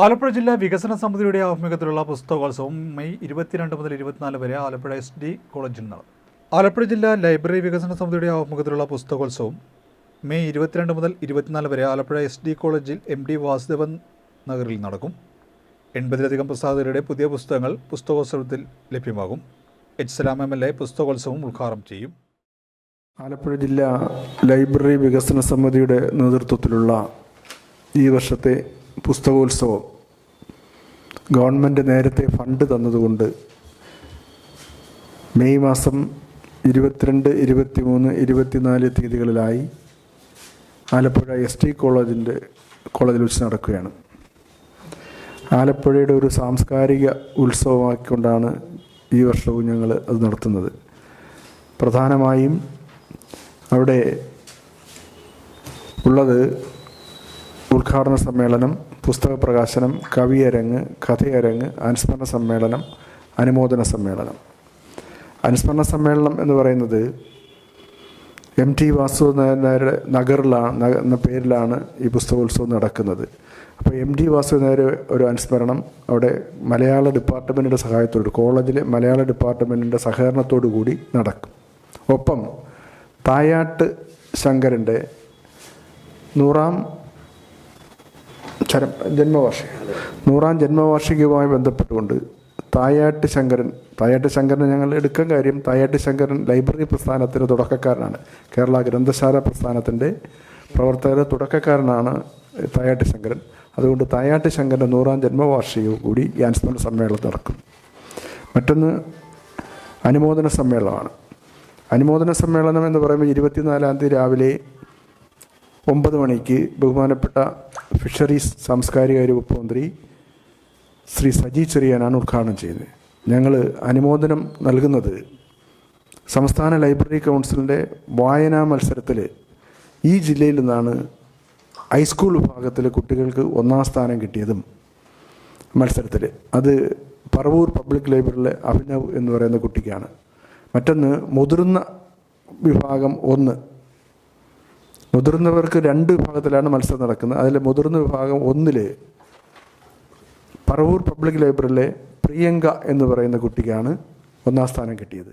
ആലപ്പുഴ ജില്ലാ വികസന സമിതിയുടെ ആഭിമുഖ്യത്തിലുള്ള പുസ്തകോത്സവം മെയ് ഇരുപത്തിരണ്ട് മുതൽ ഇരുപത്തിനാല് വരെ ആലപ്പുഴ എസ് ഡി കോളേജിൽ നടന്നു. ആലപ്പുഴ ജില്ലാ ലൈബ്രറി വികസന സമിതിയുടെ ആഭിമുഖ്യത്തിലുള്ള പുസ്തകോത്സവം മെയ് ഇരുപത്തിരണ്ട് മുതൽ ഇരുപത്തിനാല് വരെ ആലപ്പുഴ എസ് ഡി കോളേജിൽ എം ഡി വാസുദേവൻ നഗറിൽ നടക്കും. എൺപതിലധികം പ്രസാധകരുടെ പുതിയ പുസ്തകങ്ങൾ പുസ്തകോത്സവത്തിൽ ലഭ്യമാകും. H Salam M L A പുസ്തകോത്സവം ഉദ്ഘാടനം ചെയ്യും. ആലപ്പുഴ ജില്ലാ ലൈബ്രറി വികസന സമിതിയുടെ നേതൃത്വത്തിലുള്ള ഈ വർഷത്തെ പുസ്തകോത്സവം. ഗവൺമെന്റ് നേരത്തെ ഫണ്ട് തന്നതുകൊണ്ട് മെയ് മാസം ഇരുപത്തിരണ്ട് ഇരുപത്തിമൂന്ന് ഇരുപത്തിനാല് തീയതികളിലായി ആലപ്പുഴ എസ് ടി കോളേജിന്റെ കോളേജിൽ വെച്ച് നടക്കുകയാണ്. ആലപ്പുഴയുടെ ഒരു സാംസ്കാരിക ഉത്സവമാക്കിക്കൊണ്ടാണ് ഈ വർഷവും ഞങ്ങൾ അത് നടത്തുന്നത്. പ്രധാനമായും അവിടെ ഉള്ളത് ഉദ്ഘാടന സമ്മേളനം പുസ്തക പ്രകാശനം കവിയരങ്ങ് കഥയരങ്ങ് അനുസ്മരണ സമ്മേളനം അനുമോദന സമ്മേളനം. അനുസ്മരണ സമ്മേളനം എന്ന് പറയുന്നത് എം ടി വാസു വാസുദേവനായരുടെ നഗറിലാണ് നഗ- എന്ന പേരിലാണ് ഈ പുസ്തകോത്സവം നടക്കുന്നത്. അപ്പോൾ എം ടി വാസു നായർ ഒരു അനുസ്മരണം അവിടെ മലയാള ഡിപ്പാർട്ട്മെന്റിന്റെ സഹായത്തോട് കോളേജിലെ മലയാള ഡിപ്പാർട്ട്മെന്റിന്റെ സഹകരണത്തോടു കൂടി നടക്കും. ഒപ്പം തായാട്ട് ശങ്കരന്റെ നൂറാം ചരം ജന്മവാർഷിക. നൂറാം ജന്മവാർഷികവുമായി ബന്ധപ്പെട്ടുകൊണ്ട് തായാട്ട് ശങ്കരൻ തായാട്ട് ശങ്കരനെ ഞങ്ങൾ എടുക്കാൻ കാര്യം തായാട്ട് ശങ്കരൻ ലൈബ്രറി പ്രസ്ഥാനത്തിന്റെ തുടക്കക്കാരനാണ്. കേരള ഗ്രന്ഥശാല പ്രസ്ഥാനത്തിന്റെ പ്രവർത്തകരുടെ തുടക്കക്കാരനാണ് തായാട്ട് ശങ്കരൻ. അതുകൊണ്ട് തായാട്ട് ശങ്കരന്റെ നൂറാം ജന്മവാർഷികവും കൂടി ഈ സമ്മേളനം നടക്കും. മറ്റൊന്ന് അനുമോദന സമ്മേളനമാണ്. അനുമോദന സമ്മേളനം എന്ന് പറയുമ്പോൾ ഇരുപത്തിനാലാം തീയതി രാവിലെ ഒമ്പത് മണിക്ക് ബഹുമാനപ്പെട്ട ഫിഷറീസ് സാംസ്കാരിക വകുപ്പ് മന്ത്രി ശ്രീ സജി ചെറിയാനാണ് ഉദ്ഘാടനം ചെയ്യുന്നത് ഞങ്ങൾ അനുമോദനം നൽകുന്നത് സംസ്ഥാന ലൈബ്രറി കൗൺസിലിന്റെ വായനാ മത്സരത്തിൽ ഈ ജില്ലയിൽ നിന്നാണ് ഹൈസ്കൂൾ വിഭാഗത്തിൽ കുട്ടികൾക്ക് ഒന്നാം സ്ഥാനം കിട്ടിയതും മത്സരത്തിൽ അത് പറവൂർ പബ്ലിക് ലൈബ്രറിയിലെ അഭിനവ് എന്ന് പറയുന്ന കുട്ടിക്കാണ്. മറ്റൊന്ന് മുതിർന്ന വിഭാഗം ഒന്ന് മുതിർന്നവർക്ക് രണ്ട് വിഭാഗത്തിലാണ് മത്സരം നടക്കുന്നത്. അതിൽ മുതിർന്ന വിഭാഗം ഒന്നിൽ പറവൂർ പബ്ലിക് ലൈബ്രറിയിലെ പ്രിയങ്ക എന്ന് പറയുന്ന കുട്ടിക്കാണ് ഒന്നാം സ്ഥാനം കിട്ടിയത്.